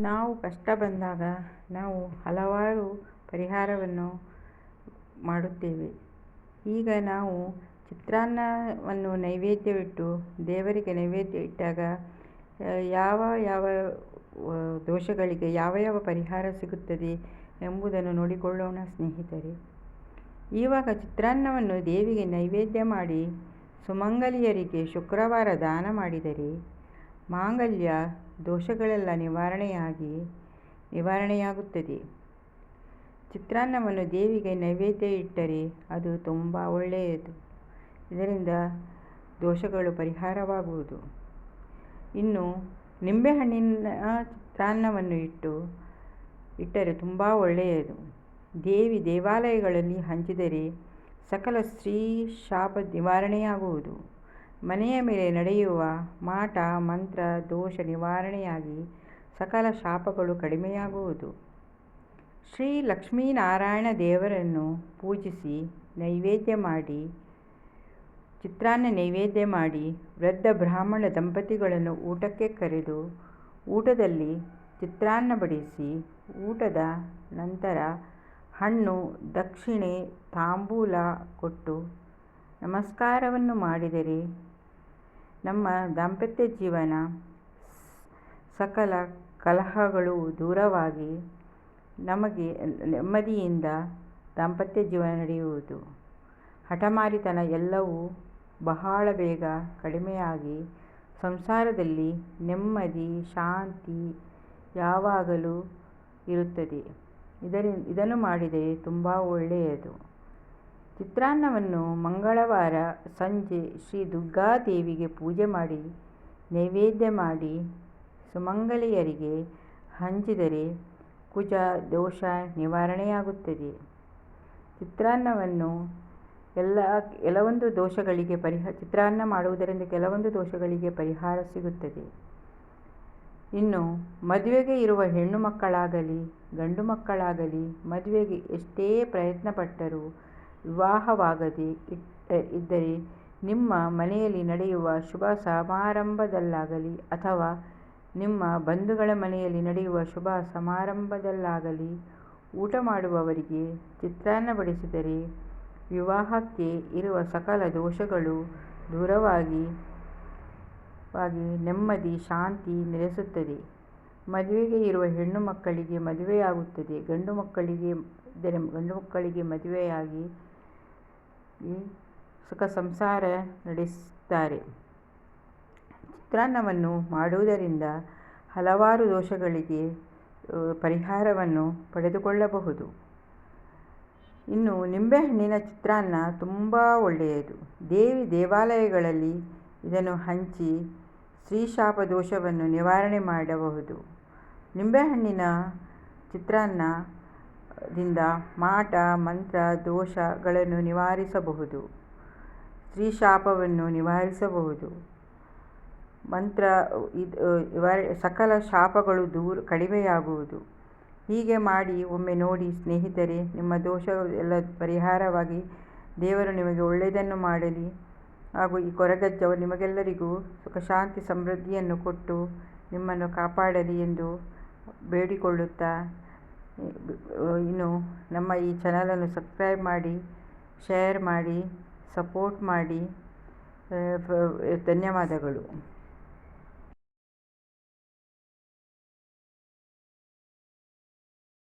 ನಾವು ಕಷ್ಟ ಬಂದಾಗ ನಾವು ಹಲವಾರು ಪರಿಹಾರವನ್ನು ಮಾಡುತ್ತೇವೆ. ಈಗ ನಾವು ಚಿತ್ರಾನ್ನವನ್ನು ನೈವೇದ್ಯವಿಟ್ಟು, ದೇವರಿಗೆ ನೈವೇದ್ಯ ಇಟ್ಟಾಗ ಯಾವ ಯಾವ ದೋಷಗಳಿಗೆ ಯಾವ ಯಾವ ಪರಿಹಾರ ಸಿಗುತ್ತದೆ ಎಂಬುದನ್ನು ನೋಡಿಕೊಳ್ಳೋಣ ಸ್ನೇಹಿತರೆ. ಇವಾಗ ಚಿತ್ರಾನ್ನವನ್ನು ದೇವಿಗೆ ನೈವೇದ್ಯ ಮಾಡಿ, ಸುಮಂಗಲಿಯರಿಗೆ ಶುಕ್ರವಾರ ದಾನ ಮಾಡಿದರೆ, ಮಾಂಗಲ್ಯ ದೋಷಗಳೆಲ್ಲ ನಿವಾರಣೆಯಾಗಿ ನಿವಾರಣೆಯಾಗುತ್ತದೆ. ಚಿತ್ರಾನ್ನವನ್ನು ದೇವಿಗೆ ನೈವೇದ್ಯ ಇಟ್ಟರೆ ಅದು ತುಂಬ ಒಳ್ಳೆಯದು. ಇದರಿಂದ ದೋಷಗಳು ಪರಿಹಾರವಾಗುವುದು. ಇನ್ನು ನಿಂಬೆಹಣ್ಣಿನ ಚಿತ್ರಾನ್ನವನ್ನು ಇಟ್ಟು, ಇಟ್ಟರೆ ತುಂಬ ಒಳ್ಳೆಯದು. ದೇವಿ ದೇವಾಲಯಗಳಲ್ಲಿ ಹಂಚಿದರೆ ಸಕಲ ಸ್ತ್ರೀ ಶಾಪ ನಿವಾರಣೆಯಾಗುವುದು. ಮನೆಯ ಮೇಲೆ ನಡೆಯುವ ಮಾಟ, ಮಂತ್ರ, ದೋಷ ನಿವಾರಣೆಯಾಗಿ ಸಕಲ ಶಾಪಗಳು ಕಡಿಮೆಯಾಗುವುದು. ಶ್ರೀ ಲಕ್ಷ್ಮೀನಾರಾಯಣ ದೇವರನ್ನು ಪೂಜಿಸಿ ನೈವೇದ್ಯ ಮಾಡಿ, ಚಿತ್ರಾನ್ನ ನೈವೇದ್ಯ ಮಾಡಿ ವೃದ್ಧ ಬ್ರಾಹ್ಮಣ ದಂಪತಿಗಳನ್ನು ಊಟಕ್ಕೆ ಕರೆದು ಊಟದಲ್ಲಿ ಚಿತ್ರಾನ್ನ ಬಡಿಸಿ ಊಟದ ನಂತರ ಹಣ್ಣು, ದಕ್ಷಿಣೆ, ತಾಂಬೂಲ ಕೊಟ್ಟು ನಮಸ್ಕಾರವನ್ನು ಮಾಡಿದರೆ ನಮ್ಮ ದಾಂಪತ್ಯ ಜೀವನ ಸಕಲ ಕಲಹಗಳು ದೂರವಾಗಿ ನಮಗೆ ನೆಮ್ಮದಿಯಿಂದ ದಾಂಪತ್ಯ ಜೀವನ ನಡೆಯುವುದು. ಹಠಮಾರಿತನ ಎಲ್ಲವೂ ಬಹಳ ಬೇಗ ಕಡಿಮೆಯಾಗಿ ಸಂಸಾರದಲ್ಲಿ ನೆಮ್ಮದಿ, ಶಾಂತಿ ಯಾವಾಗಲೂ ಇರುತ್ತದೆ. ಇದರಿಂದ ಇದನ್ನು ಮಾಡಿದರೆ ತುಂಬ ಒಳ್ಳೆಯದು. ಚಿತ್ರಾನ್ನವನ್ನು ಮಂಗಳವಾರ ಸಂಜೆ ಶ್ರೀ ದುರ್ಗಾದೇವಿಗೆ ಪೂಜೆ ಮಾಡಿ, ನೈವೇದ್ಯ ಮಾಡಿ ಸುಮಂಗಲಿಯರಿಗೆ ಹಂಚಿದರೆ ಕುಜ, ದೋಷ ನಿವಾರಣೆಯಾಗುತ್ತದೆ. ಚಿತ್ರಾನ್ನವನ್ನು ಎಲ್ಲ, ಕೆಲವೊಂದು ದೋಷಗಳಿಗೆ ಪರಿಹಾರ ಚಿತ್ರಾನ್ನ ಮಾಡುವುದರಿಂದ ಕೆಲವೊಂದು ದೋಷಗಳಿಗೆ ಪರಿಹಾರ ಸಿಗುತ್ತದೆ. ಇನ್ನು ಮದುವೆಗೆ ಇರುವ ಹೆಣ್ಣು ಮಕ್ಕಳಾಗಲಿ, ಗಂಡು ಮಕ್ಕಳಾಗಲಿ ಮದುವೆಗೆ ಎಷ್ಟೇ ಪ್ರಯತ್ನಪಟ್ಟರೂ ವಿವಾಹವಾಗದೆ ಇದ್ದರೆ ನಿಮ್ಮ ಮನೆಯಲ್ಲಿ ನಡೆಯುವ ಶುಭ ಸಮಾರಂಭದಲ್ಲಾಗಲಿ ಅಥವಾ ನಿಮ್ಮ ಬಂಧುಗಳ ಮನೆಯಲ್ಲಿ ನಡೆಯುವ ಶುಭ ಸಮಾರಂಭದಲ್ಲಾಗಲಿ ಊಟ ಮಾಡುವವರಿಗೆ ಚಿತ್ರಾನ್ನ ಬಡಿಸಿದರೆ ವಿವಾಹಕ್ಕೆ ಇರುವ ಸಕಲ ದೋಷಗಳು ದೂರವಾಗಿ, ವಾಗಿ ನೆಮ್ಮದಿ, ಶಾಂತಿ ನೆಲೆಸುತ್ತದೆ. ಮದುವೆಗೆ ಇರುವ ಹೆಣ್ಣು ಮಕ್ಕಳಿಗೆ ಮದುವೆಯಾಗುತ್ತದೆ. ಗಂಡು ಮಕ್ಕಳಿಗೆ ಇದ್ದರೆ ಗಂಡು ಮಕ್ಕಳಿಗೆ ಮದುವೆಯಾಗಿ ಸುಖ ಸಂಸಾರ ನಡೆಸುತ್ತಾರೆ ಚಿತ್ರಾನ್ನವನ್ನು ಮಾಡುವುದರಿಂದ ಹಲವಾರು ದೋಷಗಳಿಗೆ ಪರಿಹಾರವನ್ನು ಪಡೆದುಕೊಳ್ಳಬಹುದು. ಇನ್ನು ನಿಂಬೆಹಣ್ಣಿನ ಚಿತ್ರಾನ್ನ ತುಂಬ ಒಳ್ಳೆಯದು. ದೇವಿ ದೇವಾಲಯಗಳಲ್ಲಿ ಇದನ್ನು ಹಂಚಿ ಸ್ತ್ರೀಶಾಪ ದೋಷವನ್ನು ನಿವಾರಣೆ ಮಾಡಬಹುದು. ನಿಂಬೆಹಣ್ಣಿನ ಚಿತ್ರಾನ್ನದಿಂದ ಮಾಟ, ಮಂತ್ರ ದೋಷಗಳನ್ನು ನಿವಾರಿಸಬಹುದು. ಸ್ತ್ರೀಶಾಪವನ್ನು ನಿವಾರಿಸಬಹುದು. ಮಂತ್ರ, ಇದು ಸಕಲ ಶಾಪಗಳು ದೂರ, ಕಡಿಮೆಯಾಗುವುದು. ಹೀಗೆ ಮಾಡಿ ಒಮ್ಮೆ ನೋಡಿ ಸ್ನೇಹಿತರೆ, ನಿಮ್ಮ ದೋಷ ಎಲ್ಲ ಪರಿಹಾರವಾಗಿ ದೇವರು ನಿಮಗೆ ಒಳ್ಳೆಯದನ್ನು ಮಾಡಲಿ. ಹಾಗೂ ಈ ಕೊರಗಜ್ಜವು ನಿಮಗೆಲ್ಲರಿಗೂ ಸುಖ, ಶಾಂತಿ, ಸಮೃದ್ಧಿಯನ್ನು ಕೊಟ್ಟು ನಿಮ್ಮನ್ನು ಕಾಪಾಡಲಿ ಎಂದು ಬೇಡಿಕೊಳ್ಳುತ್ತಾ ಇನ್ನು ನಮ್ಮ ಈ ಚಾನಲನ್ನು ಸಬ್ಸ್ಕ್ರೈಬ್ ಮಾಡಿ ಶೇರ್ ಮಾಡಿ ಸಪೋರ್ಟ್ ಮಾಡಿ ಧನ್ಯವಾದಗಳು.